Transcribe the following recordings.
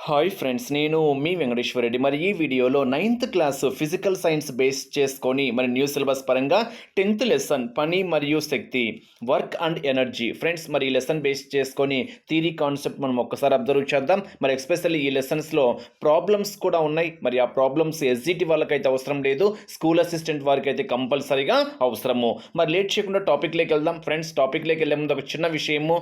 Hi friends నేను మీ వెంకటేశ్వర రెడ్డి. మరి ఈ వీడియోలో ninth class physical science base చేసుకొని మరి న్యూ సిలబస్ పరంగా టెన్త్ లెసన్ పని మరియు శక్తి వర్క్ అండ్ ఎనర్జీ. ఫ్రెండ్స్ మరి ఈ లెసన్ బేస్ చేసుకొని థీరీ కాన్సెప్ట్ మనం ఒక్కసారి అబ్జర్వ్ చేద్దాం. మరి ఎస్పెషల్లీ ఈ లెసన్స్లో ప్రాబ్లమ్స్ కూడా ఉన్నాయి. మరి ఆ ప్రాబ్లమ్స్ ఎస్జిటి వాళ్ళకైతే అవసరం లేదు. స్కూల్ అసిస్టెంట్ వారికి అయితే కంపల్సరీగా అవసరము. మరి లేట్ చేయకుండా టాపిక్లోకి వెళ్దాం. ఫ్రెండ్స్ టాపిక్లోకి వెళ్ళే ముందు ఒక చిన్న విషయము.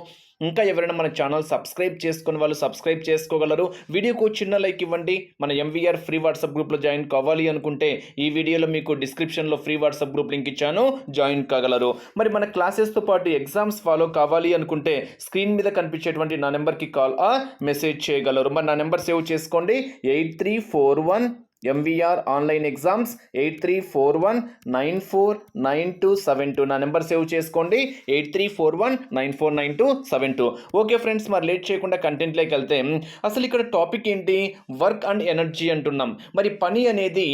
ఇంకా ఎవరైనా మన ఛానల్ సబ్స్క్రైబ్ చేసుకుని వాళ్ళు సబ్స్క్రైబ్ చేసుకోగలరు. వీడియోకు చిన్న లైక్ ఇవ్వండి. మన ఎంవీఆర్ ఫ్రీ వాట్సాప్ గ్రూప్లో జాయిన్ కావాలి అనుకుంటే ఈ వీడియోలో మీకు డిస్క్రిప్షన్లో ఫ్రీ వాట్సాప్ గ్రూప్ లింక్ ఇచ్చాను. జాయిన్ కాగలరు. మరి మన క్లాసెస్తో పాటు ఎగ్జామ్స్ ఫాలో కావాలి అనుకుంటే స్క్రీన్ మీద కనిపించేటువంటి నా నెంబర్కి కాల్ ఆ మెసేజ్ చేయగలరు. మరి నా నెంబర్ సేవ్ చేసుకోండి. Eight three four one MVR online exams eight three four one nine four nine two seven two నా నెంబర్ సేవ్ చేసుకోండి eight three four one nine four nine two seven two okay friends మరి late చేయకుండా కంటెంట్లోకి వెళ్తే అసలు ఇక్కడ topic ఏంటి? Work and energy అంటున్నాం. మరి పని అనేది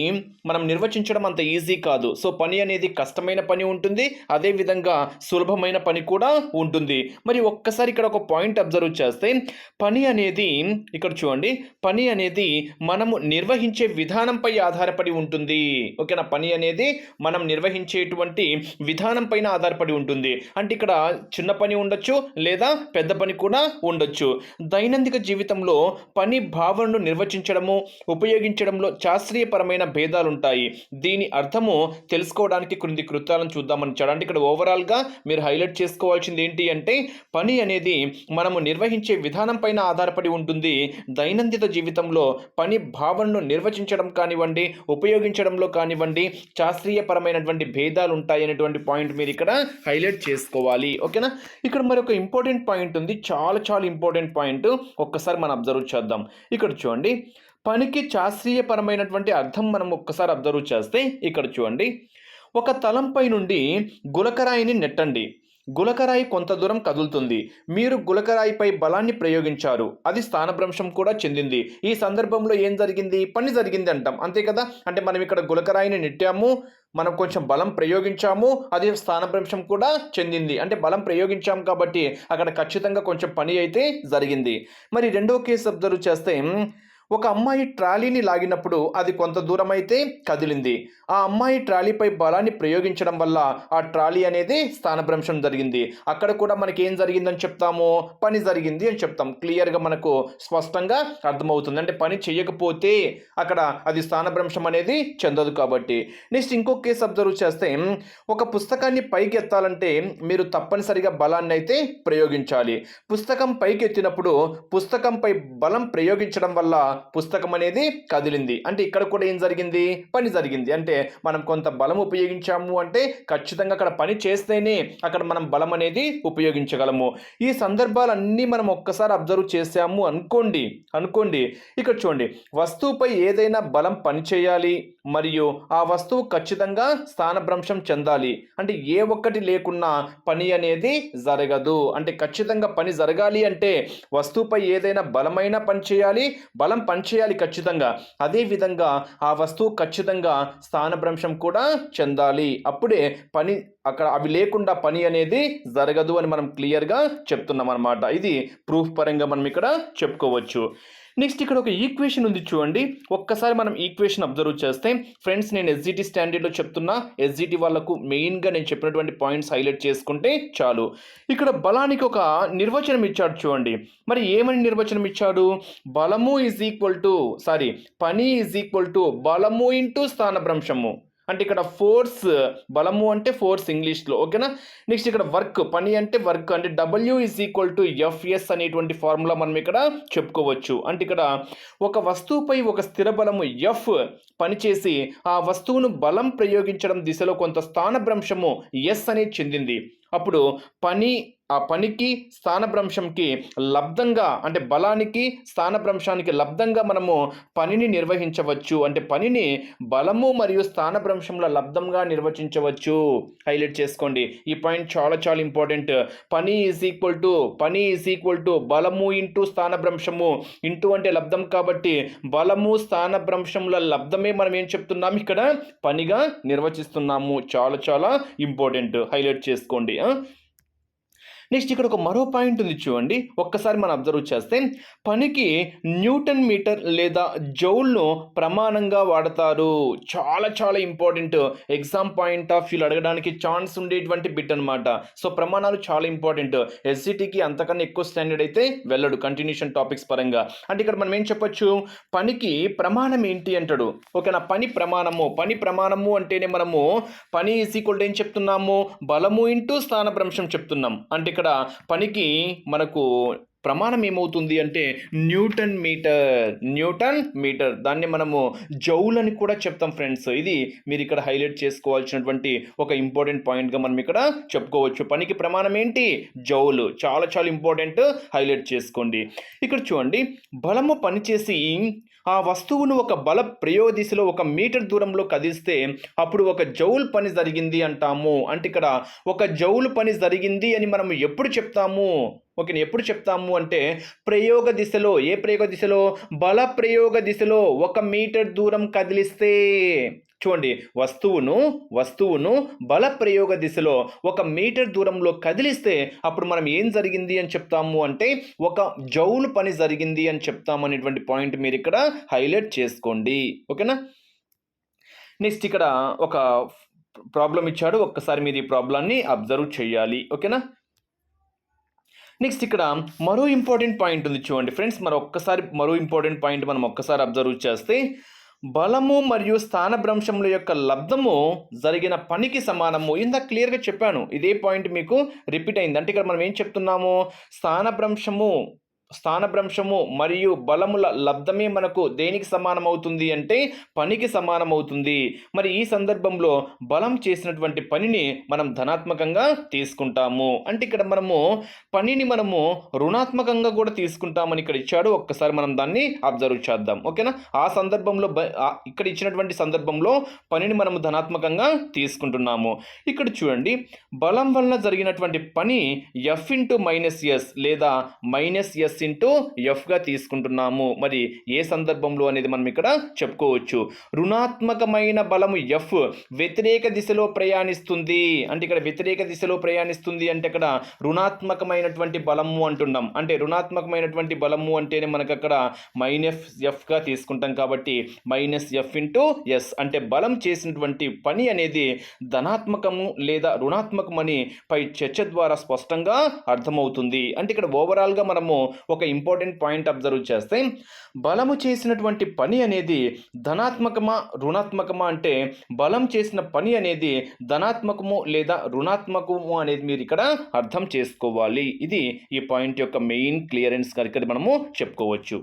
మనం నిర్వచించడం అంత ఈజీ కాదు. సో పని అనేది కష్టమైన పని ఉంటుంది అదేవిధంగా సులభమైన పని కూడా ఉంటుంది. మరి ఒక్కసారి ఇక్కడ ఒక పాయింట్ అబ్జర్వ్ చేస్తే పని అనేది ఇక్కడ చూడండి పని అనేది మనము నిర్వహించే విధానం విధానంపై ఆధారపడి ఉంటుంది. ఓకేనా? పని అనేది మనం నిర్వహించేటువంటి విధానం పైన ఆధారపడి ఉంటుంది. అంటే ఇక్కడ చిన్న పని ఉండొచ్చు లేదా పెద్ద పని కూడా ఉండొచ్చు. దైనందిక జీవితంలో పని భావనను నిర్వచించడము ఉపయోగించడంలో శాస్త్రీయపరమైన భేదాలు ఉంటాయి దీని అర్థము తెలుసుకోవడానికి కొన్ని కృత్యాలను చూద్దామని అంటే ఇక్కడ ఓవరాల్గా మీరు హైలైట్ చేసుకోవాల్సింది ఏంటి అంటే పని అనేది మనము నిర్వహించే విధానం పైన ఆధారపడి ఉంటుంది. దైనందిన జీవితంలో పని భావనను నిర్వచించడం కానివ్వండి ఉపయోగించడంలో కానివ్వండి శాస్త్రీయపరమైనటువంటి భేదాలు ఉంటాయి అనేటువంటి పాయింట్ మీరు ఇక్కడ హైలైట్ చేసుకోవాలి ఓకేనా? ఇక్కడ మరి ఒక ఇంపార్టెంట్ పాయింట్ ఉంది చాలా చాలా ఇంపార్టెంట్ పాయింట్ ఒక్కసారి మనం అబ్జర్వ్ చేద్దాం. ఇక్కడ చూడండి పనికి శాస్త్రీయపరమైనటువంటి అర్థం మనం ఒక్కసారి అబ్జర్వ్ చేస్తే ఇక్కడ చూడండి ఒక తలంపై నుండి గులకరాయిని నెట్టండి. గులకరాయి కొంత దూరం కదులుతుంది. మీరు గులకరాయిపై బలాన్ని ప్రయోగించారు. అది స్థానభ్రంశం కూడా చెందింది. ఈ సందర్భంలో ఏం జరిగింది? పని జరిగింది అంటాం. అంతే కదా? అంటే మనం ఇక్కడ గులకరాయిని నెట్టాము. మనం కొంచెం బలం ప్రయోగించాము. అది స్థానభ్రంశం కూడా చెందింది. అంటే బలం ప్రయోగించాము కాబట్టి అక్కడ ఖచ్చితంగా కొంచెం పని అయితే జరిగింది. మరి రెండో కేసు అబ్జర్వ్ చేస్తే ఒక అమ్మాయి ట్రాలీని లాగినప్పుడు అది కొంత దూరం అయితే కదిలింది. ఆ అమ్మాయి ట్రాలీపై బలాన్ని ప్రయోగించడం వల్ల ఆ ట్రాలీ అనేది స్థానభ్రంశం జరిగింది. అక్కడ కూడా మనకి ఏం జరిగిందని చెప్తాము? పని జరిగింది అని చెప్తాం. క్లియర్గా మనకు స్పష్టంగా అర్థమవుతుంది. అంటే పని చేయకపోతే అక్కడ అది స్థానభ్రంశం అనేది చెందదు కాబట్టి. నెక్స్ట్ ఇంకో కేసు అబ్జర్వ్ చేస్తే ఒక పుస్తకాన్ని పైకి ఎత్తాలంటే మీరు తప్పనిసరిగా బలాన్ని అయితే ప్రయోగించాలి. పుస్తకం పైకి ఎత్తినప్పుడు పుస్తకంపై బలం ప్రయోగించడం వల్ల పుస్తకం అనేది కదిలింది. అంటే ఇక్కడ కూడా ఏం జరిగింది? పని జరిగింది. అంటే మనం కొంత బలం ఉపయోగించాము అంటే ఖచ్చితంగా అక్కడ పని చేస్తేనే అక్కడ మనం బలం అనేది ఉపయోగించగలము. ఈ సందర్భాలన్నీ మనం ఒక్కసారి అబ్జర్వ్ చేసాము అనుకోండి. అనుకోండి. ఇక్కడ చూడండి. వస్తువుపై ఏదైనా బలం పనిచేయాలి మరియు ఆ వస్తువు ఖచ్చితంగా స్థానభ్రంశం చెందాలి. అంటే ఏ ఒక్కటి లేకున్నా పని అనేది జరగదు. అంటే ఖచ్చితంగా పని జరగాలి అంటే వస్తువుపై ఏదైనా బలమైన పని చేయాలి. బలం పనిచేయాలి ఖచ్చితంగా. అదేవిధంగా ఆ వస్తువు ఖచ్చితంగా స్థానభ్రంశం కూడా చెందాలి. అప్పుడే పని అక్కడ అవి లేకుండా పని అనేది జరగదు అని మనం క్లియర్గా చెప్తున్నాం అనమాట ఇది ప్రూఫ్ పరంగా మనం ఇక్కడ చెప్పుకోవచ్చు. నెక్స్ట్ ఇక్కడ ఒక ఈక్వేషన్ ఉంది చూడండి. ఒక్కసారి మనం ఈక్వేషన్ అబ్జర్వ్ చేస్తే ఫ్రెండ్స్ నేను ఎస్జిటి స్టాండర్డ్లో చెప్తున్నా. ఎస్జిటి వాళ్ళకు మెయిన్గా నేను చెప్పినటువంటి పాయింట్స్ హైలైట్ చేసుకుంటే చాలు. ఇక్కడ బలానికి ఒక నిర్వచనం ఇచ్చాడు చూడండి. మరి ఏమని నిర్వచనం ఇచ్చాడు? బలము ఈజ్ ఈక్వల్ టు సారీ పని ఈజ్ ఈక్వల్ టు బలము ఇంటూ స్థానభ్రంశము. అంటే ఇక్కడ ఫోర్స్ బలము అంటే ఫోర్స్ ఇంగ్లీష్లో ఓకేనా నెక్స్ట్ ఇక్కడ వర్క్ పని అంటే వర్క్ అంటే W is equal to FS అనేటువంటి ఫార్ములా మనం ఇక్కడ చెప్పుకోవచ్చు. అంటే ఇక్కడ ఒక వస్తువుపై ఒక స్థిర బలము ఎఫ్ పనిచేసి ఆ వస్తువును బలం ప్రయోగించడం దిశలో కొంత స్థానభ్రంశము ఎస్ అనేది చెందింది. అప్పుడు పని ఆ పనికి స్థానభ్రంశంకి లబ్ధంగా అంటే బలానికి స్థానభ్రంశానికి లబ్ధంగా మనము పనిని నిర్వహించవచ్చు. అంటే పనిని బలము మరియు స్థానభ్రంశంల లబ్ధంగా నిర్వచించవచ్చు. హైలైట్ చేసుకోండి. ఈ పాయింట్ చాలా చాలా ఇంపార్టెంట్. పని ఈజ్ ఈక్వల్ టు పని ఈజ్ ఈక్వల్ టు బలము ఇంటూ స్థానభ్రంశము. ఇంటూ అంటే లబ్ధం కాబట్టి బలము స్థానభ్రంశముల లబ్ధమే మనం ఏం చెప్తున్నాం? ఇక్కడ పనిగా నిర్వచిస్తున్నాము. చాలా చాలా ఇంపార్టెంట్. హైలైట్ చేసుకోండి. ఆ? నెక్స్ట్ ఇక్కడ ఒక మరో పాయింట్ ఉంది చూడండి. ఒక్కసారి మనం అబ్జర్వ్ చేస్తే పనికి న్యూటన్ మీటర్ లేదా జౌల్ను ప్రమాణంగా వాడతారు. చాలా చాలా ఇంపార్టెంట్ ఎగ్జామ్ పాయింట్ ఆఫ్ వ్యూలు అడగడానికి ఛాన్స్ ఉండేటువంటి బిట్ అనమాట సో ప్రమాణాలు చాలా ఇంపార్టెంట్. ఎస్సిటీకి అంతకన్నా ఎక్కువ స్టాండర్డ్ అయితే వెళ్ళడు కంటిన్యూషన్ టాపిక్స్ పరంగా. అంటే ఇక్కడ మనం ఏం చెప్పొచ్చు? పనికి ప్రమాణం ఏంటి అంటాడు. ఓకేనా? పని ప్రమాణము. పని ప్రమాణము అంటేనే మనము పని ఈజ్ ఈక్వల్ ఏం చెప్తున్నాము? బలము ఇంటూ స్థానభ్రంశం చెప్తున్నాం. అంటే ఇక్కడ పనికి మనకు ప్రమాణం ఏమవుతుంది అంటే న్యూటన్ మీటర్ న్యూటన్ మీటర్. దాన్ని మనము జౌల్ అని కూడా చెప్తాం ఫ్రెండ్స్. ఇది మీరు ఇక్కడ హైలైట్ చేసుకోవాల్సినటువంటి ఒక ఇంపార్టెంట్ పాయింట్గా మనం ఇక్కడ చెప్పుకోవచ్చు. పనికి ప్రమాణం ఏంటి? జౌలు. చాలా చాలా ఇంపార్టెంట్ హైలైట్ చేసుకోండి. ఇక్కడ చూడండి. బలము పనిచేసి ఆ వస్తువును ఒక బల ప్రయోగ దిశలో ఒక మీటర్ దూరంలో కదిలిస్తే అప్పుడు ఒక జౌల్ పని జరిగింది అంటాము. అంటే ఇక్కడ ఒక జౌలు పని జరిగింది అని మనం ఎప్పుడు చెప్తాము? ఓకే ఎప్పుడు చెప్తాము అంటే ప్రయోగ దిశలో ఏ ప్రయోగ దిశలో బల ప్రయోగ దిశలో ఒక మీటర్ దూరం కదిలిస్తే. చూడండి వస్తువును వస్తువును బల ప్రయోగ దిశలో ఒక మీటర్ దూరంలో కదిలిస్తే అప్పుడు మనం ఏం జరిగింది అని చెప్తాము అంటే ఒక జౌలు పని జరిగింది అని చెప్తాము అనేటువంటి పాయింట్ మీరు ఇక్కడ హైలైట్ చేసుకోండి. ఓకేనా? నెక్స్ట్ ఇక్కడ ఒక ప్రాబ్లం ఇచ్చాడు ఒక్కసారి మీరు ఈ ప్రాబ్లాన్ని అబ్జర్వ్ చేయాలి. ఓకేనా? నెక్స్ట్ ఇక్కడ మరో ఇంపార్టెంట్ పాయింట్ ఉంది చూడండి ఫ్రెండ్స్ మరి ఒక్కసారి మరో ఇంపార్టెంట్ పాయింట్ మనం ఒక్కసారి అబ్జర్వ్ చేస్తే బలము మరియు స్థానభ్రంశముల యొక్క లబ్ధము జరిగిన పనికి సమానము. ఇందాక క్లియర్గా చెప్పాను. ఇదే పాయింట్ మీకు రిపీట్ అయింది. అంటే ఇక్కడ మనం ఏం చెప్తున్నాము? స్థానభ్రంశము స్థానభ్రంశము మరియు బలముల లబ్ధమే మనకు దేనికి సమానమవుతుంది అంటే పనికి సమానమవుతుంది. మరి ఈ సందర్భంలో బలం చేసినటువంటి పనిని మనం ధనాత్మకంగా తీసుకుంటాము. అంటే ఇక్కడ మనము పనిని మనము రుణాత్మకంగా కూడా తీసుకుంటామని ఇక్కడ ఇచ్చాడు. ఒక్కసారి మనం దాన్ని అబ్జర్వ్ చేద్దాం. ఓకేనా? ఆ సందర్భంలో బ- ఇక్కడ ఇచ్చినటువంటి సందర్భంలో పనిని మనము ధనాత్మకంగా తీసుకుంటున్నాము. ఇక్కడ చూడండి. బలం వలన జరిగినటువంటి పని ఎఫ్ ఇంటూ మైనస్ ఎస్ లేదా మైనస్ ఎస్ ఇంటూ ఎఫ్గా తీసుకుంటున్నాము. మరి ఏ సందర్భంలో అనేది మనం ఇక్కడ చెప్పుకోవచ్చు. రుణాత్మకమైన బలము ఎఫ్ వ్యతిరేక దిశలో ప్రయాణిస్తుంది. అంటే ఇక్కడ వ్యతిరేక దిశలో ప్రయాణిస్తుంది అంటే ఇక్కడ రుణాత్మకమైనటువంటి బలము అంటున్నాం. అంటే రుణాత్మకమైనటువంటి బలము అంటేనే మనకు అక్కడ మైనస్ ఎఫ్గా తీసుకుంటాం కాబట్టి మైనస్ ఎఫ్ ఇంటూ ఎస్ అంటే బలం చేసినటువంటి పని అనేది ధనాత్మకము లేదా రుణాత్మకమని పై చర్చ ద్వారా స్పష్టంగా అర్థమవుతుంది. అంటే ఇక్కడ ఓవరాల్గా మనము ఒక ఇంపార్టెంట్ పాయింట్ అబ్జర్వ్ చేస్తే బలము చేసినటువంటి పని అనేది ధనాత్మకమా రుణాత్మకమా అంటే బలం చేసిన పని అనేది ధనాత్మకము లేదా రుణాత్మకము అనేది మీరు ఇక్కడ అర్థం చేసుకోవాలి. ఇది ఈ పాయింట్ యొక్క మెయిన్ క్లియరెన్స్ ఇక్కడ మనము చెప్పుకోవచ్చు.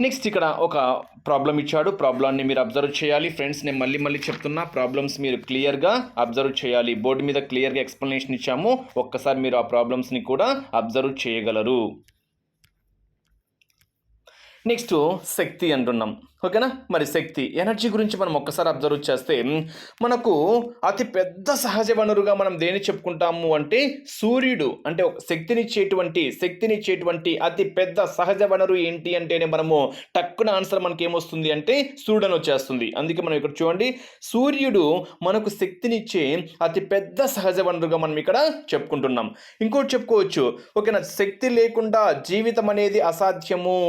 నెక్స్ట్ ఇక్కడ ఒక ప్రాబ్లం ఇచ్చాడు. ప్రాబ్లాన్ని మీరు అబ్జర్వ్ చేయాలి. ఫ్రెండ్స్ నేను మళ్ళీ మళ్ళీ చెప్తున్నా ప్రాబ్లమ్స్ మీరు క్లియర్గా అబ్జర్వ్ చేయాలి. బోర్డు మీద క్లియర్గా ఎక్స్ప్లెనేషన్ ఇచ్చాము. ఒక్కసారి మీరు ఆ ప్రాబ్లమ్స్ని కూడా అబ్జర్వ్ చేయగలరు. నెక్స్ట్ శక్తి అంటున్నాం. ఓకేనా? మరి శక్తి ఎనర్జీ గురించి మనం ఒక్కసారి అబ్జర్వ్ చేస్తే మనకు అతి పెద్ద సహజ వనరుగా మనం దేని చెప్పుకుంటాము అంటే సూర్యుడు. అంటే శక్తినిచ్చేటువంటి శక్తినిచ్చేటువంటి అతి పెద్ద సహజ వనరు ఏంటి అంటేనే మనము టక్కున ఆన్సర్ మనకి ఏమొస్తుంది అంటే సూర్యుడు అని వచ్చేస్తుంది. అందుకే మనం ఇక్కడ చూడండి సూర్యుడు మనకు శక్తినిచ్చే అతి పెద్ద సహజ వనరుగా మనం ఇక్కడ చెప్పుకుంటున్నాం. ఇంకోటి చెప్పుకోవచ్చు ఓకేనా? శక్తి లేకుండా జీవితం అనేది అసాధ్యము.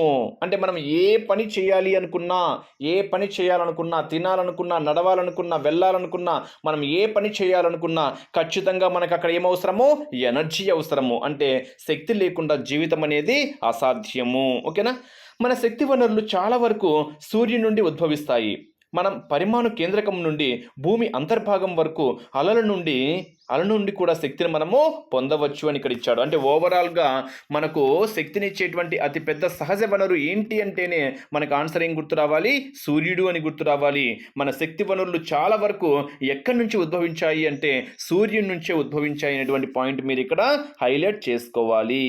అంటే మనం ఏ పని చేయాలి అనుకున్నా ఏ పని చేయాలనుకున్నా తినాలనుకున్నా నడవాలనుకున్నా వెళ్ళాలనుకున్నా మనం ఏ పని చేయాలనుకున్నా ఖచ్చితంగా మనకు అక్కడ ఏమవసరము? ఎనర్జీ అవసరము. అంటే శక్తి లేకుండా జీవితం అనేది అసాధ్యము. ఓకేనా? మన శక్తి వనరులు చాలా వరకు సూర్యుని నుండి ఉద్భవిస్తాయి. మనం పరిమాణు కేంద్రకం నుండి భూమి అంతర్భాగం వరకు అలల నుండి అల నుండి కూడా శక్తిని మనము పొందవచ్చు అని ఇక్కడ ఇచ్చాడు. అంటే ఓవరాల్గా మనకు శక్తిని ఇచ్చేటువంటి అతిపెద్ద సహజ వనరు ఏంటి అంటేనే మనకు ఆన్సర్ ఏం గుర్తు రావాలి? సూర్యుడు అని గుర్తు రావాలి. మన శక్తి వనరులు చాలా వరకు ఎక్కడి నుంచి ఉద్భవించాయి అంటే సూర్యుడి నుంచే ఉద్భవించాయి అనేటువంటి పాయింట్ మీరు ఇక్కడ హైలైట్ చేసుకోవాలి.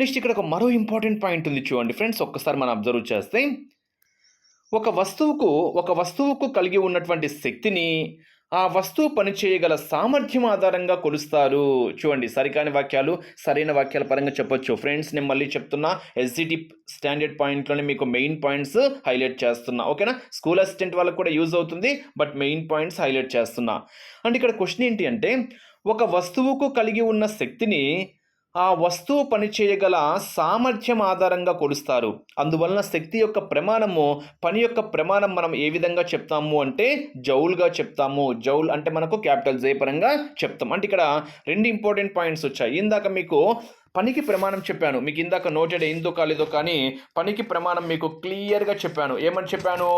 నెక్స్ట్ ఇక్కడ ఒక మరో ఇంపార్టెంట్ పాయింట్ ఉంది చూడండి. ఫ్రెండ్స్ ఒక్కసారి మనం అబ్జర్వ్ చేస్తే ఒక వస్తువుకు ఒక వస్తువుకు కలిగి ఉన్నటువంటి శక్తిని ఆ వస్తువు పనిచేయగల సామర్థ్యం ఆధారంగా కొలుస్తారు. చూడండి సరికాని వాక్యాలు సరైన వాక్యాల పరంగా చెప్పొచ్చు. ఫ్రెండ్స్ నేను మళ్ళీ చెప్తున్నా ఎస్జిటి స్టాండర్డ్ పాయింట్లోనే మీకు మెయిన్ పాయింట్స్ హైలైట్ చేస్తున్నా. ఓకేనా? స్కూల్ అసిస్టెంట్ వాళ్ళకి కూడా యూజ్ అవుతుంది బట్ మెయిన్ పాయింట్స్ హైలైట్ చేస్తున్నా. అండ్ ఇక్కడ క్వశ్చన్ ఏంటి అంటే ఒక వస్తువుకు కలిగి ఉన్న శక్తిని ఆ వస్తువు పనిచేయగల సామర్థ్యం ఆధారంగా కొలుస్తారు. అందువలన శక్తి యొక్క ప్రమాణము పని యొక్క ప్రమాణం మనం ఏ విధంగా చెప్తాము అంటే జౌల్గా చెప్తాము. జౌల్ అంటే మనకు క్యాపిటల్ జే పరంగా చెప్తాం. అంటే ఇక్కడ రెండు ఇంపార్టెంట్ పాయింట్స్ వచ్చాయి. ఇందాక మీకు పనికి ప్రమాణం చెప్పాను. మీకు ఇందాక నోటెడ్ ఏందో కాలేదో కానీ పనికి ప్రమాణం మీకు క్లియర్గా చెప్పాను. ఏమని చెప్పాను?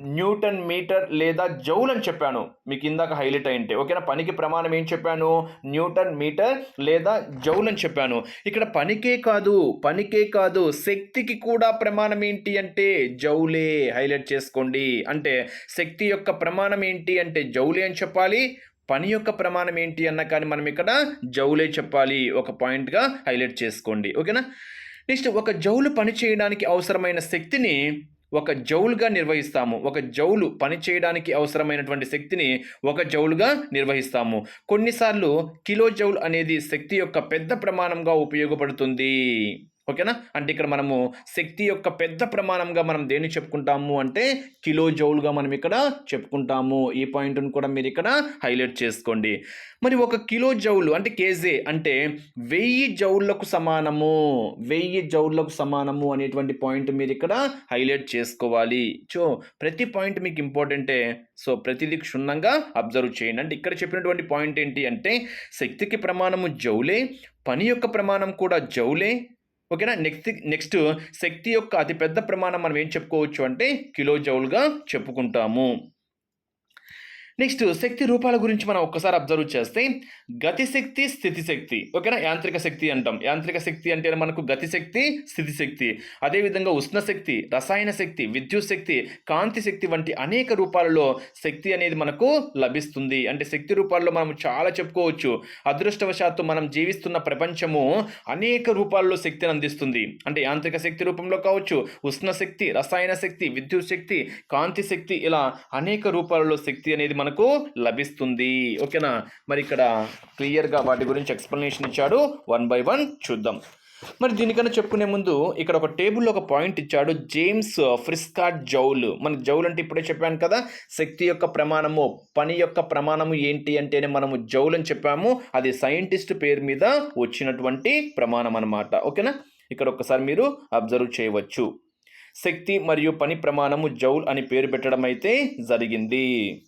న్యూటన్ మీటర్ లేదా జౌల్ అని చెప్పాను. మీకు ఇందాక హైలైట్ అయింటే ఓకేనా? పనికి ప్రమాణం ఏం చెప్పాను? న్యూటన్ మీటర్ లేదా జౌల్ అని చెప్పాను. ఇక్కడ పనికే కాదు పనికే కాదు శక్తికి కూడా ప్రమాణం ఏంటి అంటే జౌలే. హైలైట్ చేసుకోండి. అంటే శక్తి యొక్క ప్రమాణం ఏంటి అంటే జౌలే అని చెప్పాలి. పని యొక్క ప్రమాణం ఏంటి అన్న కానీ మనం ఇక్కడ జౌలే చెప్పాలి. ఒక పాయింట్గా హైలైట్ చేసుకోండి. ఓకేనా నెక్స్ట్ ఒక జౌలు పని చేయడానికి అవసరమైన శక్తిని ఒక జౌలుగా నిర్వహిస్తాము. ఒక జౌలు పని చేయడానికి అవసరమైనటువంటి శక్తిని ఒక జౌలుగా నిర్వహిస్తాము. కొన్నిసార్లు కిలో జౌల్ అనేది శక్తి యొక్క పెద్ద ప్రమాణంగా ఉపయోగపడుతుంది. ఓకేనా? అంటే ఇక్కడ మనము శక్తి యొక్క పెద్ద ప్రమాణంగా మనం దేన్ని చెప్పుకుంటాము అంటే కిలో జౌల్గా మనం ఇక్కడ చెప్పుకుంటాము. ఈ పాయింట్ను కూడా మీరు ఇక్కడ హైలైట్ చేసుకోండి. మరి ఒక కిలో జౌలు అంటే కేజీ అంటే వెయ్యి జౌళ్ళకు సమానము. వెయ్యి జౌళ్ళకు సమానము అనేటువంటి పాయింట్ మీరు ఇక్కడ హైలైట్ చేసుకోవాలి. సో ప్రతి పాయింట్ మీకు ఇంపార్టెంటే సో ప్రతిదీ క్షుణ్ణంగా అబ్జర్వ్ చేయండి. అంటే ఇక్కడ చెప్పినటువంటి పాయింట్ ఏంటి అంటే శక్తికి ప్రమాణము జౌలే పని యొక్క ప్రమాణం కూడా జౌలే ఓకేనా? నెక్స్ట్ నెక్స్ట్ శక్తి యొక్క అతిపెద్ద ప్రమాణం మనం ఏం చెప్పుకోవచ్చు అంటే కిలో జౌల్గా చెప్పుకుంటాము. నెక్స్ట్ శక్తి రూపాల గురించి మనం ఒక్కసారి అబ్జర్వ్ చేస్తే గతి శక్తి స్థితి శక్తి. ఓకేనా? యాంత్రిక శక్తి అంటాం. యాంత్రిక శక్తి అంటే మనకు గతి శక్తి స్థితి శక్తి. అదేవిధంగా ఉష్ణ శక్తి రసాయన శక్తి విద్యుత్ శక్తి కాంతి శక్తి వంటి అనేక రూపాలలో శక్తి అనేది మనకు లభిస్తుంది. అంటే శక్తి రూపాల్లో మనం చాలా చెప్పుకోవచ్చు. అదృష్టవశాత్తు మనం జీవిస్తున్న ప్రపంచము అనేక రూపాల్లో శక్తిని అందిస్తుంది. అంటే యాంత్రిక శక్తి రూపంలో కావచ్చు ఉష్ణ శక్తి రసాయన శక్తి విద్యుత్ శక్తి కాంతి శక్తి ఇలా అనేక రూపాలలో శక్తి అనేది మనకు లభిస్తుంది. ఓకేనా? మరి ఇక్కడ క్లియర్గా వాటి గురించి ఎక్స్ప్లెనేషన్ ఇచ్చాడు. వన్ బై వన్ చూద్దాం. మరి దీనికన్నా చెప్పుకునే ముందు ఇక్కడ ఒక టేబుల్లో ఒక పాయింట్ ఇచ్చాడు. James Prescott Joule. మన జౌల్ అంటే ఇప్పుడే చెప్పాను కదా. శక్తి యొక్క ప్రమాణము పని యొక్క ప్రమాణము ఏంటి అంటేనే మనము జౌల్ అని చెప్పాము. అది సైంటిస్ట్ పేరు మీద వచ్చినటువంటి ప్రమాణం అన్నమాట. ఓకేనా? ఇక్కడ ఒకసారి మీరు అబ్జర్వ్ చేయవచ్చు. శక్తి మరియు పని ప్రమాణము జౌల్ అని పేరు పెట్టడం అయితే జరిగింది.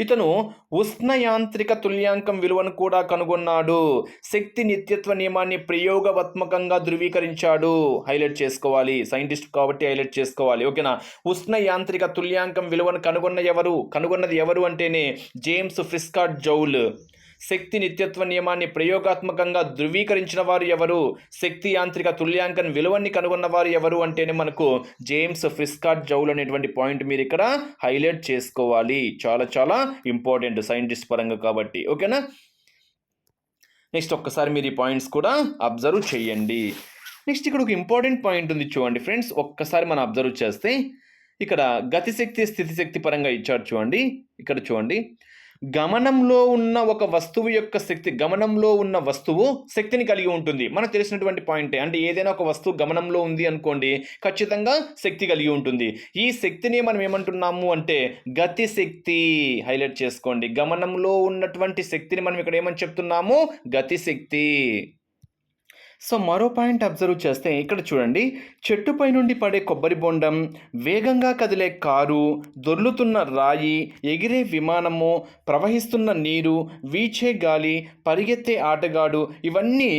ఇతను ఉష్ణయాంత్రిక తుల్యాంకం విలువను కూడా కనుగొన్నాడు. శక్తి నిత్యత్వ నియమాన్ని ప్రయోగవత్మకంగా ధృవీకరించాడు. హైలైట్ చేసుకోవాలి. సైంటిస్ట్ కాబట్టి హైలైట్ చేసుకోవాలి. ఓకేనా? ఉష్ణ యాంత్రిక తుల్యాంకం విలువను కనుగొన్న ఎవరు? కనుగొన్నది ఎవరు అంటేనే జేమ్స్ ఫ్రిస్కాట్ జౌల్. శక్తి నిత్యత్వ నియమాన్ని ప్రయోగాత్మకంగా ధృవీకరించిన వారు ఎవరు? శక్తి యాంత్రిక తుల్యాంకన్ విలువని కనుగొన్న వారు ఎవరు అంటేనే మనకు జేమ్స్ ఫిస్కాట్ జౌల్ అనేటువంటి పాయింట్ మీరు ఇక్కడ హైలైట్ చేసుకోవాలి. చాలా చాలా ఇంపార్టెంట్ సైంటిస్ట్ పరంగా కాబట్టి. ఓకేనా? నెక్స్ట్ ఒక్కసారి మీరు ఈ పాయింట్స్ కూడా అబ్జర్వ్ చేయండి. నెక్స్ట్ ఇక్కడ ఒక ఇంపార్టెంట్ పాయింట్ ఉంది చూడండి ఫ్రెండ్స్. ఒక్కసారి మనం అబ్జర్వ్ చేస్తే ఇక్కడ గతిశక్తి స్థితిశక్తి పరంగా ఇచ్చారు చూడండి. ఇక్కడ చూడండి. గమనంలో ఉన్న ఒక వస్తువు యొక్క శక్తి గమనంలో ఉన్న వస్తువు శక్తిని కలిగి ఉంటుంది. మనకు తెలిసినటువంటి పాయింటే అంటే ఏదైనా ఒక వస్తువు గమనంలో ఉంది అనుకోండి ఖచ్చితంగా శక్తి కలిగి ఉంటుంది. ఈ శక్తిని మనం ఏమంటున్నాము అంటే గతి శక్తి హైలైట్ చేసుకోండి. గమనంలో ఉన్నటువంటి శక్తిని మనం ఇక్కడ ఏమని చెప్తున్నాము? గతి శక్తి. సో మరో పాయింట్ అబ్జర్వ్ చేస్తే ఇక్కడ చూడండి చెట్టుపై నుండి పడే కొబ్బరి బొండం వేగంగా కదిలే కారు దొర్లుతున్న రాయి ఎగిరే విమానము ప్రవహిస్తున్న నీరు వీచే గాలి పరిగెత్తే ఆటగాడు ఇవన్నీ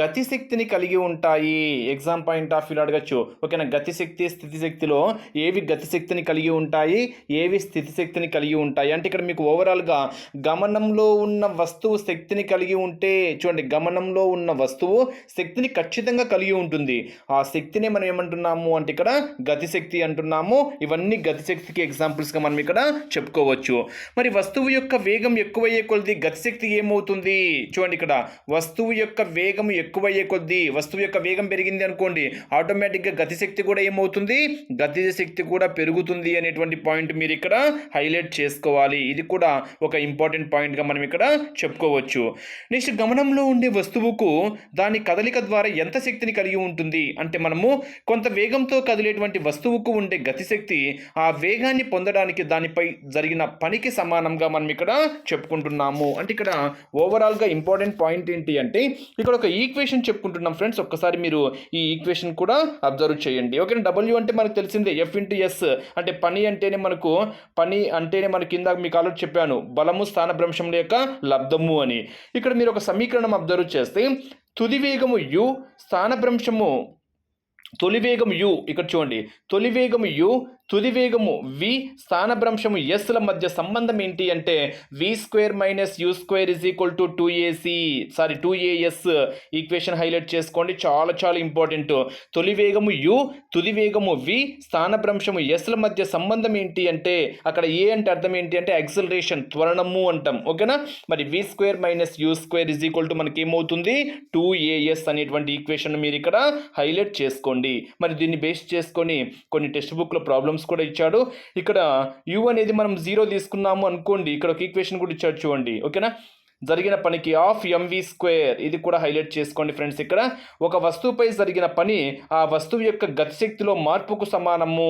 గతిశక్తిని కలిగి ఉంటాయి. ఎగ్జామ్ పాయింట్ ఆఫ్ వ్యూలో అడగచ్చు. ఓకేనా? గతిశక్తి స్థితిశక్తిలో ఏవి గతిశక్తిని కలిగి ఉంటాయి ఏవి స్థితిశక్తిని కలిగి ఉంటాయి? అంటే ఇక్కడ మీకు ఓవరాల్గా గమనంలో ఉన్న వస్తువు శక్తిని కలిగి ఉంటే చూడండి గమనంలో ఉన్న వస్తువు శక్తి శక్తిని ఖచ్చితంగా కలిగి ఉంటుంది. ఆ శక్తిని మనం ఏమంటున్నాము అంటే ఇక్కడ గతిశక్తి అంటున్నాము. ఇవన్నీ గతిశక్తికి ఎగ్జాంపుల్స్గా మనం ఇక్కడ చెప్పుకోవచ్చు. మరి వస్తువు యొక్క వేగం ఎక్కువయ్యే కొద్ది గతిశక్తి ఏమవుతుంది? చూడండి ఇక్కడ. వస్తువు యొక్క వేగం ఎక్కువయ్యే కొద్దీ వస్తువు యొక్క వేగం పెరిగింది అనుకోండి ఆటోమేటిక్గా గతిశక్తి కూడా ఏమవుతుంది? గతిశక్తి కూడా పెరుగుతుంది అనేటువంటి పాయింట్ మీరు ఇక్కడ హైలైట్ చేసుకోవాలి. ఇది కూడా ఒక ఇంపార్టెంట్ పాయింట్గా మనం ఇక్కడ చెప్పుకోవచ్చు. నెక్స్ట్ గమనంలో ఉండే వస్తువుకు దాని కదలిక కదలిక ద్వారా ఎంత శక్తిని కలిగి ఉంటుంది? అంటే మనము కొంత వేగంతో కదిలేటువంటి వస్తువుకు ఉండే గతిశక్తి ఆ వేగాన్ని పొందడానికి దానిపై జరిగిన పనికి సమానంగా మనం ఇక్కడ చెప్పుకుంటున్నాము. అంటే ఇక్కడ ఓవరాల్గా ఇంపార్టెంట్ పాయింట్ ఏంటి అంటే ఇక్కడ ఒక ఈక్వేషన్ చెప్పుకుంటున్నాం ఫ్రెండ్స్ ఒక్కసారి మీరు ఈ ఈక్వేషన్ కూడా అబ్జర్వ్ చేయండి. ఓకే డబ్ల్యూ అంటే మనకు తెలిసిందే ఎఫ్ ఇంటూ ఎస్ అంటే పని అంటేనే మనకు పని అంటేనే మనకి ఇందాక మీకు ఆల్రెడీ చెప్పాను బలము స్థానభ్రంశముల యొక్క లబ్ధము అని. ఇక్కడ మీరు ఒక సమీకరణం అబ్జర్వ్ చేస్తే తుదివేగము యు స్థానభ్రంశము. తొలివేగం యు ఇక్కడ చూడండి. తొలివేగం యు తుది వేగము వి స్థానభ్రంశము ఎస్ల మధ్య సంబంధం ఏంటి అంటే V square minus U square is equal to two AC sorry two AS equation highlight చేసుకోండి. చాలా చాలా ఇంపార్టెంట్. తొలి వేగము యు తుది వేగము వి స్థానభ్రంశము ఎస్ల మధ్య సంబంధం ఏంటి అంటే అక్కడ ఏ అంటే అర్థం ఏంటి అంటే యాక్సలరేషన్ త్వరణము అంటాం. ఓకేనా? మరి V square minus U square is equal to మనకి ఏమవుతుంది టూ ఏఎస్ అనేటువంటి ఈక్వేషన్ మీరు ఇక్కడ హైలైట్ చేసుకోండి. మరి దీన్ని బేస్ చేసుకొని కొన్ని టెక్స్ట్ బుక్లో ప్రాబ్లమ్స్ కూడా ఇచ్చాడు. ఇక్కడ యు అనేది మనం జీరో తీసుకున్నాము అనుకోండి ఇక్కడ ఒక ఈక్వేషన్ కూడా ఇచ్చాడు చూడండి. ఓకేనా జరిగిన పనికి ఆఫ్ ఎంవి స్క్వేర్ ఇది కూడా హైలైట్ చేసుకోండి ఫ్రెండ్స్ ఇక్కడ. ఒక వస్తువుపై జరిగిన పని ఆ వస్తువు యొక్క గతిశక్తిలో మార్పుకు సమానము.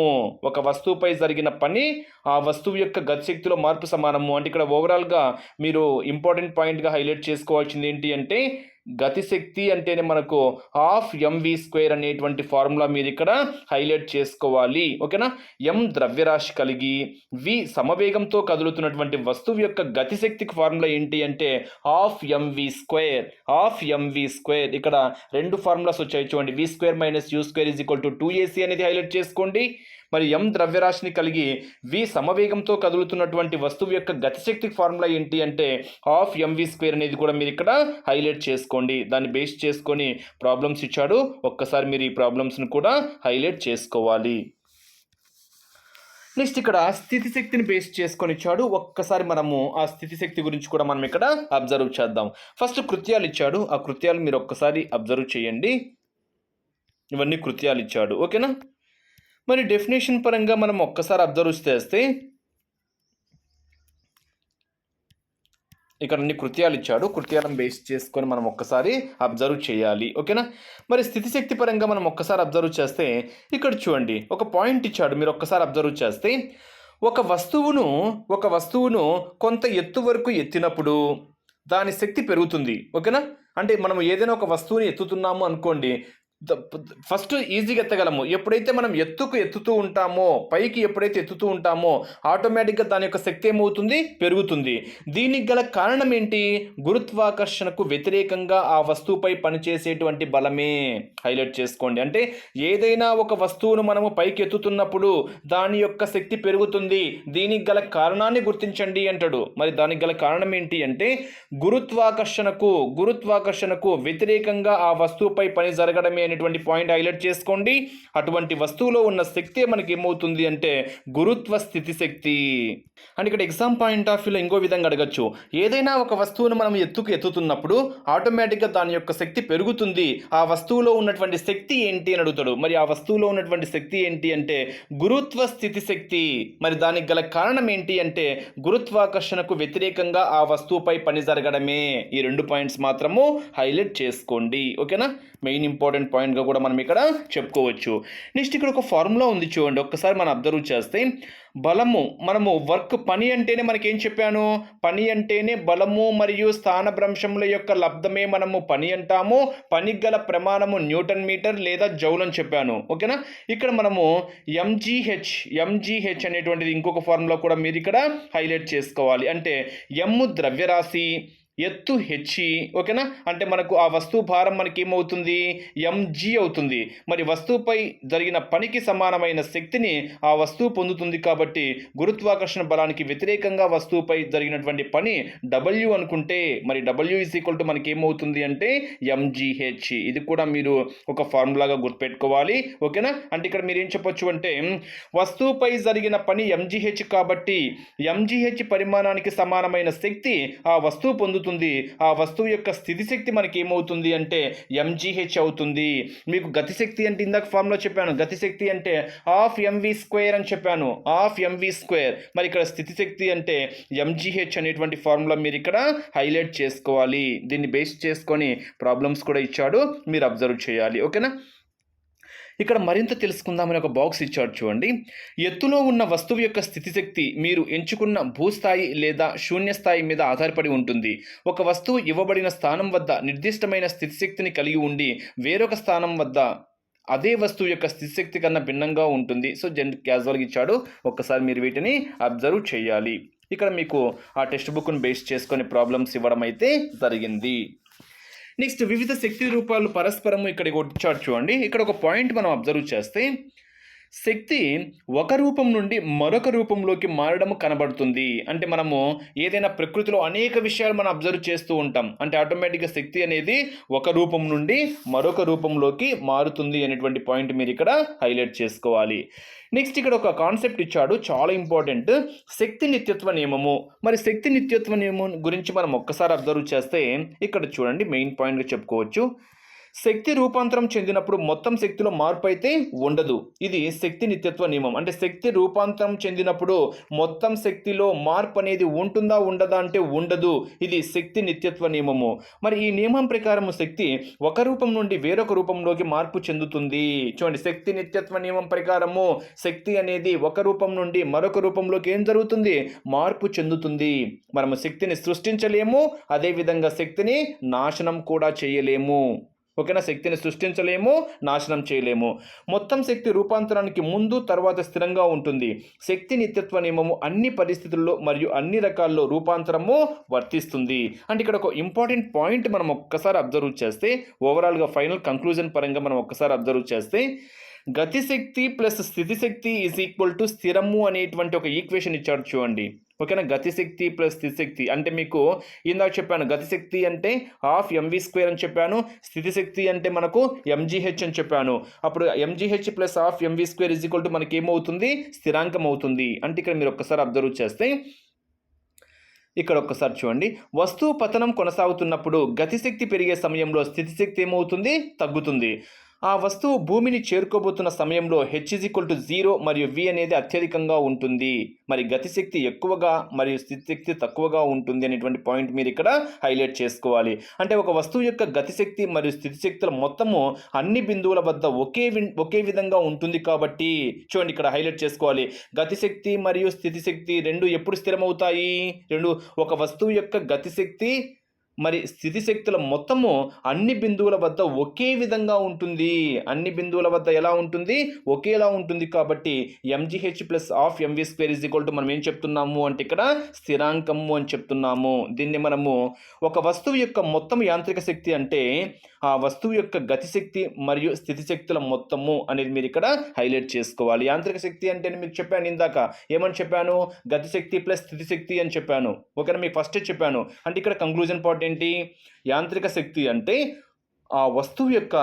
ఒక వస్తువుపై జరిగిన పని ఆ వస్తువు యొక్క గతిశక్తిలో మార్పు సమానము. అంటే ఇక్కడ ఓవరాల్గా మీరు ఇంపార్టెంట్ పాయింట్గా హైలైట్ చేసుకోవాల్సింది ఏంటి అంటే గతిశక్తి అంటేనే మనకు హాఫ్ ఎంవి స్క్వేర్ అనేటువంటి ఫార్ములా మీరు ఇక్కడ హైలైట్ చేసుకోవాలి. ఓకేనా ఎం ద్రవ్యరాశి కలిగి వి సమవేగంతో కదులుతున్నటువంటి వస్తువు యొక్క గతిశక్తికి ఫార్ములా ఏంటి అంటే half MV square half MV square ఇక్కడ రెండు ఫార్ములాస్ వచ్చాయి చూడండి. V square minus U square is equal to two AC అనేది హైలైట్ చేసుకోండి. మరి ఎం ద్రవ్యరాశిని కలిగి వి సమవేగంతో కదులుతున్నటువంటి వస్తువు యొక్క గతిశక్తి ఫార్ములా ఏంటి అంటే హాఫ్ ఎంవి స్క్వేర్ అనేది కూడా మీరు ఇక్కడ హైలైట్ చేసుకోండి. దాన్ని బేస్ చేసుకొని ప్రాబ్లమ్స్ ఇచ్చాడు. ఒక్కసారి మీరు ఈ ప్రాబ్లమ్స్ని కూడా హైలైట్ చేసుకోవాలి. నెక్స్ట్ ఇక్కడ స్థితి శక్తిని బేస్ చేసుకొని ఇచ్చాడు. ఒక్కసారి మనము ఆ స్థితి శక్తి గురించి కూడా మనం ఇక్కడ అబ్జర్వ్ చేద్దాం. ఫస్ట్ కృత్యాలు ఇచ్చాడు. ఆ కృత్యాలు మీరు ఒక్కసారి అబ్జర్వ్ చేయండి. ఇవన్నీ కృత్యాలు ఇచ్చాడు. ఓకేనా? మరి డెఫినేషన్ పరంగా మనం ఒక్కసారి అబ్జర్వ్ చేస్తే ఇక్కడ అన్ని కృత్యాలు ఇచ్చాడు. కృత్యాలను బేస్ చేసుకొని మనం ఒక్కసారి అబ్జర్వ్ చేయాలి. ఓకేనా మరి స్థితిశక్తి పరంగా మనం ఒక్కసారి అబ్జర్వ్ చేస్తే ఇక్కడ చూడండి. ఒక పాయింట్ ఇచ్చాడు. మీరు ఒక్కసారి అబ్జర్వ్ చేస్తే ఒక వస్తువును ఒక వస్తువును కొంత ఎత్తు వరకు ఎత్తినప్పుడు దాని శక్తి పెరుగుతుంది. ఓకేనా అంటే మనం ఏదైనా ఒక వస్తువుని ఎత్తుతున్నాము అనుకోండి ఫస్ట్ ఈజీగా ఎత్తగలము. ఎప్పుడైతే మనం ఎత్తుకు ఎత్తుతూ ఉంటామో పైకి ఎప్పుడైతే ఎత్తుతూ ఉంటామో ఆటోమేటిక్గా దాని యొక్క శక్తి ఏమవుతుంది? పెరుగుతుంది. దీనికి గల కారణం ఏంటి? గురుత్వాకర్షణకు వ్యతిరేకంగా ఆ వస్తువుపై పనిచేసేటువంటి బలమే. హైలైట్ చేసుకోండి. అంటే ఏదైనా ఒక వస్తువును మనము పైకి ఎత్తుతున్నప్పుడు దాని యొక్క శక్తి పెరుగుతుంది. దీనికి గల కారణాన్ని గుర్తించండి అంటాడు. మరి దానికి గల కారణం ఏంటి అంటే గురుత్వాకర్షణకు గురుత్వాకర్షణకు వ్యతిరేకంగా ఆ వస్తువుపై పని జరగడమే అనేటువంటి పాయింట్ హైలైట్ చేసుకోండి. అటువంటి వస్తువులో ఉన్న శక్తి మనకి ఏమవుతుంది అంటే గురుత్వ స్థితి శక్తి. అండ్ ఇక్కడ ఎగ్జామ్ పాయింట్ ఆఫ్ వ్యూలో ఇంకో విధంగా అడగచ్చు. ఏదైనా ఒక వస్తువును మనం ఎత్తుకు ఎత్తుతున్నప్పుడు ఆటోమేటిక్గా దాని యొక్క శక్తి పెరుగుతుంది. ఆ వస్తువులో ఉన్నటువంటి శక్తి ఏంటి అని అడుగుతాడు. మరి ఆ వస్తువులో ఉన్నటువంటి శక్తి ఏంటి అంటే గురుత్వ స్థితి శక్తి. మరి దానికి గల కారణం ఏంటి అంటే గురుత్వాకర్షణకు వ్యతిరేకంగా ఆ వస్తువుపై పని జరగడమే. ఈ రెండు పాయింట్స్ మాత్రము హైలైట్ చేసుకోండి. ఓకేనా? Main important point. పాయింట్గా కూడా మనం ఇక్కడ చెప్పుకోవచ్చు. నెక్స్ట్ ఇక్కడ ఒక ఫార్ములా ఉంది చూడండి. ఒక్కసారి మనం అబ్జర్వ్ చేస్తే బలము మనము వర్క్ పని అంటేనే మనకి ఏం చెప్పాను? పని అంటేనే బలము మరియు స్థానభ్రంశముల యొక్క లబ్ధమే మనము పని అంటాము. పని గల ప్రమాణము న్యూటన్ మీటర్ లేదా జౌల్ అని చెప్పాను. ఓకేనా? ఇక్కడ మనము ఎంజీహెచ్ ఎంజీహెచ్ అనేటువంటిది ఇంకొక ఫార్ములా కూడా మీరు ఇక్కడ హైలైట్ చేసుకోవాలి. అంటే ఎమ్ ద్రవ్యరాశి ఎత్తు హెచ్చి ఓకేనా? అంటే మనకు ఆ వస్తువు భారం మనకి ఏమవుతుంది ఎంజీ అవుతుంది. మరి వస్తువుపై జరిగిన పనికి సమానమైన శక్తిని ఆ వస్తువు పొందుతుంది కాబట్టి గురుత్వాకర్షణ బలానికి వ్యతిరేకంగా వస్తువుపై జరిగినటువంటి పని డబ్ల్యూ అనుకుంటే మరి డబ్ల్యూ ఈజ్ ఈక్వల్ టు మనకి ఏమవుతుంది అంటే ఎంజీహెచ్ ఇది కూడా మీరు ఒక ఫార్ములాగా గుర్తుపెట్టుకోవాలి ఓకేనా? అంటే ఇక్కడ మీరు ఏం చెప్పొచ్చు అంటే వస్తువుపై జరిగిన పని ఎంజీహెచ్ కాబట్టి ఎంజీహెచ్ పరిమాణానికి సమానమైన శక్తి ఆ వస్తువు పొందుతుంది. అవుతుంది ఆ వస్తువు యొక్క స్థితి శక్తి మనకి ఏమవుతుంది అంటే ఎంజీహెచ్ అవుతుంది. మీకు గతిశక్తి అంటే ఇందాక ఫామ్లో చెప్పాను. గతిశక్తి అంటే హాఫ్ ఎంవి స్క్వేర్ అని చెప్పాను. హాఫ్ ఎంవి స్క్వేర్ మరి ఇక్కడ స్థితి శక్తి అంటే ఎంజీహెచ్ అనేటువంటి ఫార్ములా మీరు ఇక్కడ హైలైట్ చేసుకోవాలి. దీన్ని బేస్ చేసుకొని ప్రాబ్లమ్స్ కూడా ఇచ్చాడు. మీరు అబ్జర్వ్ చేయాలి. ఓకేనా ఇక్కడ మరింత తెలుసుకుందామని ఒక బాక్స్ ఇచ్చాడు చూడండి. ఎత్తులో ఉన్న వస్తువు యొక్క స్థితిశక్తి మీరు ఎంచుకున్న భూస్థాయి లేదా శూన్య స్థాయి మీద ఆధారపడి ఉంటుంది. ఒక వస్తువు ఇవ్వబడిన స్థానం వద్ద నిర్దిష్టమైన స్థితిశక్తిని కలిగి ఉండి వేరొక స్థానం వద్ద అదే వస్తువు యొక్క స్థితిశక్తి కన్నా భిన్నంగా ఉంటుంది. సో జన్ క్యాజువల్గా ఇచ్చాడు. ఒక్కసారి మీరు వీటిని అబ్జర్వ్ చేయాలి. ఇక్కడ మీకు ఆ టెక్స్ట్ బుక్ను బేస్ చేసుకొని ప్రాబ్లమ్స్ ఇవ్వడం అయితే జరిగింది. నెక్స్ట్ వివిధ శక్తి రూపాలు పరస్పరము ఇక్కడ వచ్చాడు చూడండి. ఇక్కడ ఒక పాయింట్ మనం అబ్జర్వ్ చేస్తే శక్తి ఒక రూపం నుండి మరొక రూపంలోకి మారడం కనబడుతుంది. అంటే మనము ఏదైనా ప్రకృతిలో అనేక విషయాలు మనం అబ్జర్వ్ చేస్తూ ఉంటాం. అంటే ఆటోమేటిక్గా శక్తి అనేది ఒక రూపం నుండి మరొక రూపంలోకి మారుతుంది అనేటువంటి పాయింట్ మీరు ఇక్కడ హైలైట్ చేసుకోవాలి. నెక్స్ట్ ఇక్కడ ఒక కాన్సెప్ట్ ఇచ్చాడు. చాలా ఇంపార్టెంట్. శక్తి నిత్యత్వ నియమము. మరి శక్తి నిత్యత్వ నియమం గురించి మనం ఒక్కసారి అబ్జర్వ్ చేస్తే ఇక్కడ చూడండి మెయిన్ పాయింట్గా చెప్పుకోవచ్చు. శక్తి రూపాంతరం చెందినప్పుడు మొత్తం శక్తిలో మార్పు అయితే ఉండదు. ఇది శక్తి నిత్యత్వ నియమం. అంటే శక్తి రూపాంతరం చెందినప్పుడు మొత్తం శక్తిలో మార్పు అనేది ఉంటుందా ఉండదా అంటే ఉండదు. ఇది శక్తి నిత్యత్వ నియమము. మరి ఈ నియమం ప్రకారము శక్తి ఒక రూపం నుండి వేరొక రూపంలోకి మార్పు చెందుతుంది. చూడండి శక్తి నిత్యత్వ నియమం ప్రకారము శక్తి అనేది ఒక రూపం నుండి మరొక రూపంలోకి ఏం జరుగుతుంది? మార్పు చెందుతుంది. మనము శక్తిని సృష్టించలేము అదేవిధంగా శక్తిని నాశనం కూడా చేయలేము. ఓకేనా? శక్తిని సృష్టించలేము నాశనం చేయలేము. మొత్తం శక్తి రూపాంతరానికి ముందు తర్వాత స్థిరంగా ఉంటుంది. శక్తి నిత్యత్వ నియమము అన్ని పరిస్థితుల్లో మరియు అన్ని రకాల్లో రూపాంతరము వర్తిస్తుంది. అంటే ఇక్కడ ఒక ఇంపార్టెంట్ పాయింట్ మనం ఒక్కసారి అబ్జర్వ్ చేస్తే ఓవరాల్గా ఫైనల్ కంక్లూజన్ పరంగా మనం ఒక్కసారి అబ్జర్వ్ చేస్తే గతిశక్తి ప్లస్ స్థితిశక్తి ఈజ్ ఈక్వల్ టు స్థిరము అనేటువంటి ఒక ఈక్వేషన్ ఇచ్చాడు చూడండి. ఓకేనా? గతిశక్తి ప్లస్ స్థితిశక్తి అంటే మీకు ఇందాక చెప్పాను గతిశక్తి అంటే హాఫ్ ఎంవి స్క్వేర్ అని చెప్పాను స్థితిశక్తి అంటే మనకు ఎంజీహెచ్ అని చెప్పాను. అప్పుడు MGH plus half MV square is equal to మనకి ఏమవుతుంది? స్థిరాంకం అవుతుంది. అంటే ఇక్కడ మీరు ఒక్కసారి అబ్జర్వ్ చేస్తే ఇక్కడ ఒక్కసారి చూడండి. వస్తువు పతనం కొనసాగుతున్నప్పుడు గతిశక్తి పెరిగే సమయంలో స్థితిశక్తి ఏమవుతుంది? తగ్గుతుంది. ఆ వస్తువు భూమిని చేరుకోబోతున్న సమయంలో హెచ్ ఈక్వల్ టు జీరో మరియు వి అనేది అత్యధికంగా ఉంటుంది. మరి గతిశక్తి ఎక్కువగా మరియు స్థితిశక్తి తక్కువగా ఉంటుంది అనేటువంటి పాయింట్ మీరు ఇక్కడ హైలైట్ చేసుకోవాలి. అంటే ఒక వస్తువు యొక్క గతిశక్తి మరియు స్థితిశక్తుల మొత్తము అన్ని బిందువుల వద్ద ఒకే వి- ఒకే విధంగా ఉంటుంది కాబట్టి చూడండి ఇక్కడ హైలైట్ చేసుకోవాలి. గతిశక్తి మరియు స్థితిశక్తి రెండు ఎప్పుడు స్థిరమవుతాయి? రెండు ఒక వస్తువు యొక్క గతిశక్తి మరి స్థితిశక్తుల మొత్తము అన్ని బిందువుల వద్ద ఒకే విధంగా ఉంటుంది. అన్ని బిందువుల వద్ద ఎలా ఉంటుంది? ఒకేలా ఉంటుంది కాబట్టి MGH plus half MV square is equal to మనం ఏం చెప్తున్నాము అంటే ఇక్కడ స్థిరాంకము అని చెప్తున్నాము. దీన్ని మనము ఒక వస్తువు యొక్క మొత్తం యాంత్రిక శక్తి అంటే ఆ వస్తువు యొక్క గతిశక్తి మరియు స్థితిశక్తుల మొత్తము అనేది మీరు ఇక్కడ హైలైట్ చేసుకోవాలి. యాంత్రిక శక్తి అంటే మీకు చెప్పాను ఇందాక. ఏమని చెప్పాను? గతిశక్తి ప్లస్ స్థితిశక్తి అని చెప్పాను. ఓకేనా? మీకు ఫస్టే చెప్పాను. అంటే ఇక్కడ కంక్లూజన్ పార్ట్ ఏంటి? యాంత్రిక శక్తి అంటే ఆ వస్తువు యొక్క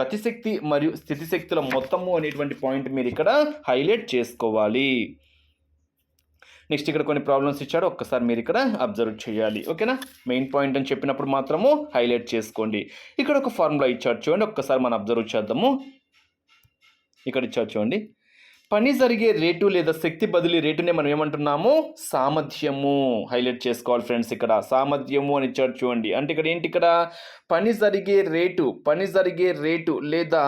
గతిశక్తి మరియు స్థితిశక్తుల మొత్తము అనేటువంటి పాయింట్ మీరు ఇక్కడ హైలైట్ చేసుకోవాలి. నెక్స్ట్ ఇక్కడ కొన్ని ప్రాబ్లమ్స్ ఇచ్చాడు. ఒక్కసారి మీరు ఇక్కడ అబ్జర్వ్ చేయాలి. ఓకేనా? మెయిన్ పాయింట్ అని చెప్పినప్పుడు మాత్రము హైలైట్ చేసుకోండి. ఇక్కడ ఒక ఫార్ములా ఇచ్చాడు చూడండి. ఒక్కసారి మనం అబ్జర్వ్ చేద్దాము. ఇక్కడ ఇచ్చాడు చూడండి. పని జరిగే రేటు లేదా శక్తి బదిలీ రేటునే మనం ఏమంటున్నాము? సామర్థ్యము. హైలైట్ చేసుకోవాలి ఫ్రెండ్స్ ఇక్కడ. సామర్థ్యము అని ఇచ్చాడు చూడండి. అంటే ఇక్కడ ఏంటి ఇక్కడ? పని జరిగే రేటు పని జరిగే రేటు లేదా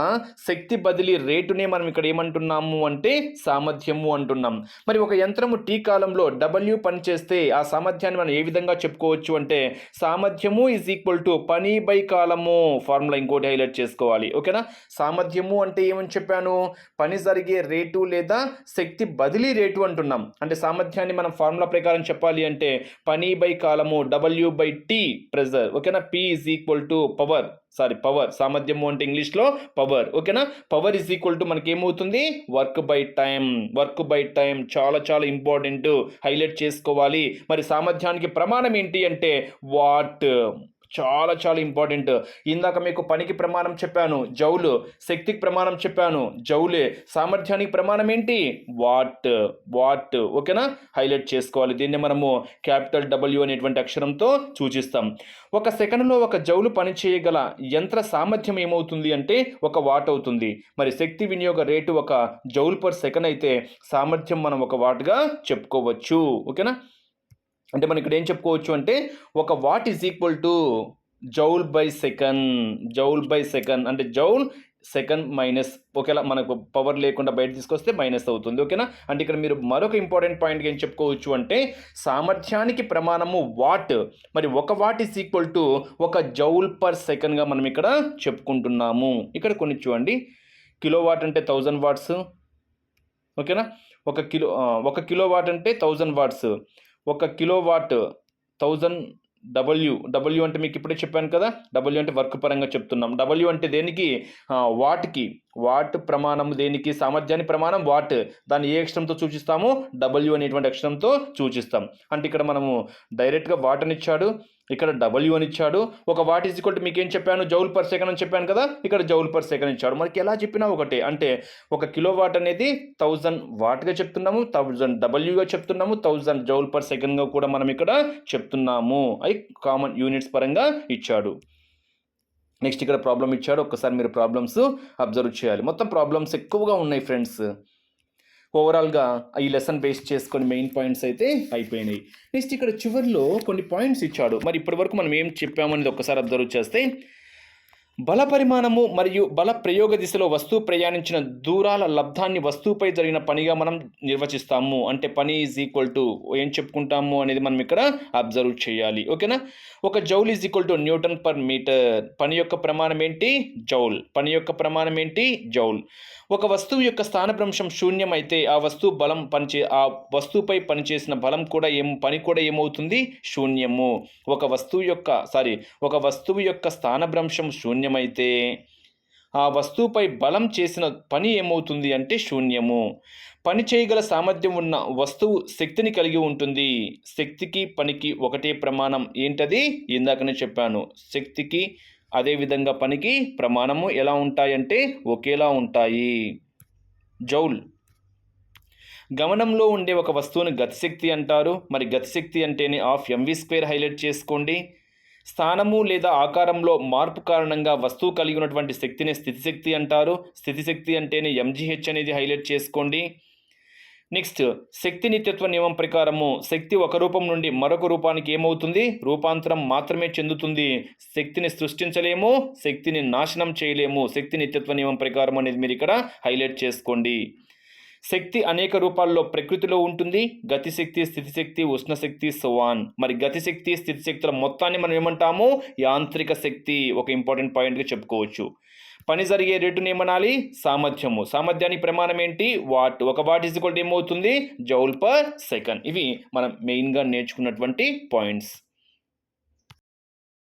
శక్తి బదిలీ రేటునే మనం ఇక్కడ ఏమంటున్నాము అంటే సామర్థ్యము అంటున్నాం. మరి ఒక యంత్రము టీ కాలంలో డబ్ల్యూ పని చేస్తే ఆ సామర్థ్యాన్ని మనం ఏ విధంగా చెప్పుకోవచ్చు అంటే సామర్థ్యము ఈజ్ ఈక్వల్ టు పని బై కాలము. ఫార్ములా ఇంకోటి హైలైట్ చేసుకోవాలి. ఓకేనా? సామర్థ్యము అంటే ఏమని చెప్పాను? పని జరిగే రేటు లేదా శక్తి బదిలీ రేటు అంటున్నాం. అంటే సామర్థ్యాన్ని మనం ఫార్ములా ప్రకారం చెప్పాలి అంటే పని బై కాలము డబ్ల్యూ బై టీ ప్రెజర్. ఓకేనా? P is equal to power sorry power సామర్థ్యము అంటే ఇంగ్లీష్లో పవర్ ఓకేనా? పవర్ ఈజ్ ఈక్వల్ టు మనకి ఏమవుతుంది? Work by time work by time చాలా చాలా ఇంపార్టెంట్ హైలైట్ చేసుకోవాలి. మరి సామర్థ్యానికి ప్రమాణం ఏంటి అంటే వాట్ చాలా చాలా ఇంపార్టెంట్. ఇందాక మీకు పనికి ప్రమాణం చెప్పాను. జౌలు శక్తికి ప్రమాణం చెప్పాను. జౌలే సామర్థ్యానికి ప్రమాణం ఏంటి? వాట్ వాట్ ఓకేనా? హైలైట్ చేసుకోవాలి. దీన్ని మనము క్యాపిటల్ డబ్ల్యూ అనేటువంటి అక్షరంతో సూచిస్తాం. ఒక సెకండ్లో ఒక జౌలు పనిచేయగల యంత్ర సామర్థ్యం ఏమవుతుంది అంటే ఒక వాట్ అవుతుంది. మరి శక్తి వినియోగ రేటు ఒక జౌల్ పర్ సెకండ్ అయితే సామర్థ్యం మనం ఒక వాట్గా చెప్పుకోవచ్చు. ఓకేనా? అంటే మనం ఇక్కడ ఏం చెప్పుకోవచ్చు అంటే ఒక watt is equal to joule by second joule by second అంటే జౌల్ సెకండ్ మైనస్ ఒకేలా మనకు పవర్ లేకుండా బయట తీసుకొస్తే మైనస్ అవుతుంది ఓకేనా? అంటే ఇక్కడ మీరు మరొక ఇంపార్టెంట్ పాయింట్ ఏం చెప్పుకోవచ్చు అంటే సామర్థ్యానికి ప్రమాణము వాట్ మరి ఒక వాట్ ఈస్ ఈక్వల్ టు ఒక జౌల్ పర్ సెకండ్గా మనం ఇక్కడ చెప్పుకుంటున్నాము. ఇక్కడ కొన్ని చూడండి. కిలో వాట్ అంటే థౌజండ్ వాట్స్ ఓకేనా? ఒక కిలో ఒక కిలో వాట్ అంటే థౌజండ్ వాట్స్. ఒక కిలోవాట్ థౌజండ్ డబ్ల్యూ డబ్ల్యూ అంటే మీకు ఇప్పుడే చెప్పాను కదా డబ్ల్యూ అంటే వర్క్ పరంగా చెప్తున్నాం. డబ్ల్యూ అంటే దేనికి? వాటికి వాట్కి. వాట్ ప్రమాణం దేనికి? సామర్థ్యాన్ని ప్రమాణం వాట్? దాన్ని ఏ అక్షరంతో సూచిస్తాము? డబ్ల్యూ అనేటువంటి అక్షరంతో సూచిస్తాం. అంటే ఇక్కడ మనము డైరెక్ట్గా వాట్ అని ఇచ్చాడు ఇక్కడ డబ్ల్యూ అని ఇచ్చాడు ఒక వాట్ ఈజ్ ఈక్వల్ మీకు ఏం చెప్పాను? జౌల్ పర్ సెకండ్ అని చెప్పాను కదా ఇక్కడ జౌల్ పర్ సెకండ్ ఇచ్చాడు. మనకి ఎలా చెప్పినా ఒకటే అంటే ఒక కిలో వాట్ అనేది థౌజండ్ వాట్గా చెప్తున్నాము థౌజండ్ డబ్ల్యూగా చెప్తున్నాము థౌజండ్ జౌల్ పర్ సెకండ్గా కూడా మనం ఇక్కడ చెప్తున్నాము. అవి కామన్ యూనిట్స్ పరంగా ఇచ్చాడు. నెక్స్ట్ ఇక్కడ ప్రాబ్లం ఇచ్చాడు. ఒక్కసారి మీరు ప్రాబ్లమ్స్ అబ్జర్వ్ చేయాలి. మొత్తం ప్రాబ్లమ్స్ ఎక్కువగా ఉన్నాయి ఫ్రెండ్స్. ఓవరాల్గా ఈ లెసన్ బేస్ చేసుకొని మెయిన్ పాయింట్స్ అయితే అయిపోయినాయి. నెక్స్ట్ ఇక్కడ చివరిలో కొన్ని పాయింట్స్ ఇచ్చాడు. మరి ఇప్పటి వరకు మనం ఏం చెప్పామనేది ఒక్కసారి అబ్జర్వ్ చేస్తే బల పరిమాణము మరియు బల ప్రయోగ దిశలో వస్తువు ప్రయాణించిన దూరాల లబ్ధాన్ని వస్తువుపై జరిగిన పనిగా మనం నిర్వచిస్తాము. అంటే పని ఈజ్ ఈక్వల్ టు ఏం చెప్పుకుంటాము అనేది మనం ఇక్కడ అబ్జర్వ్ చేయాలి. ఓకేనా? ఒక joule is equal to newton per metre. పని యొక్క ప్రమాణం ఏంటి? జౌల్. పని యొక్క ప్రమాణం ఏంటి? జౌల్. ఒక వస్తువు యొక్క స్థానభ్రంశం శూన్యమైతే ఆ వస్తువు బలం పనిచే ఆ వస్తువుపై పనిచేసిన బలం కూడా ఏం పని కూడా ఏమవుతుంది? శూన్యము. ఒక వస్తువు యొక్క సారీ ఒక వస్తువు యొక్క స్థానభ్రంశం శూన్యమైతే ఆ వస్తువుపై బలం చేసిన పని ఏమవుతుంది అంటే శూన్యము. పని చేయగల సామర్థ్యం ఉన్న వస్తువు శక్తిని కలిగి ఉంటుంది. శక్తికి పనికి ఒకటే ప్రమాణం. ఏంటది? ఇందాకనే చెప్పాను. శక్తికి అదేవిధంగా పనికి ప్రమాణము ఎలా ఉంటాయంటే ఒకేలా ఉంటాయి. జౌల్. గమనంలో ఉండే ఒక వస్తువుని గతిశక్తి అంటారు. మరి గతిశక్తి అంటేనే ఆఫ్ ఎంవి స్క్వేర్ హైలైట్ చేసుకోండి. స్థానము లేదా ఆకారంలో మార్పు కారణంగా వస్తువు కలిగి ఉన్నటువంటి శక్తిని స్థితిశక్తి అంటారు. స్థితిశక్తి అంటేనే ఎంజీహెచ్ అనేది హైలైట్ చేసుకోండి. నెక్స్ట్ శక్తి నిత్యత్వ నియమం ప్రకారము శక్తి ఒక రూపం నుండి మరొక రూపానికి ఏమవుతుంది? రూపాంతరం మాత్రమే చెందుతుంది. శక్తిని సృష్టించలేము శక్తిని నాశనం చేయలేము. శక్తి నిత్యత్వ నియమం ప్రకారం అనేది మీరు ఇక్కడ హైలైట్ చేసుకోండి. శక్తి అనేక రూపాల్లో ప్రకృతిలో ఉంటుంది. గతిశక్తి స్థితిశక్తి ఉష్ణశక్తి సువాన్ మరి గతిశక్తి స్థితిశక్తుల మొత్తాన్ని మనం ఏమంటాము? యాంత్రిక శక్తి ఒక ఇంపార్టెంట్ పాయింట్గా చెప్పుకోవచ్చు. పని జరిగే రేటుని ఏమనాలి? సామర్థ్యము. సామర్థ్యానికి ప్రమాణం ఏంటి? వాట్ ఒక వాట్ ఈజ్ ఈక్వల్ ఏమవుతుంది జౌల్ పర్ సెకండ్. ఇవి మనం మెయిన్గా నేర్చుకున్నటువంటి పాయింట్స్.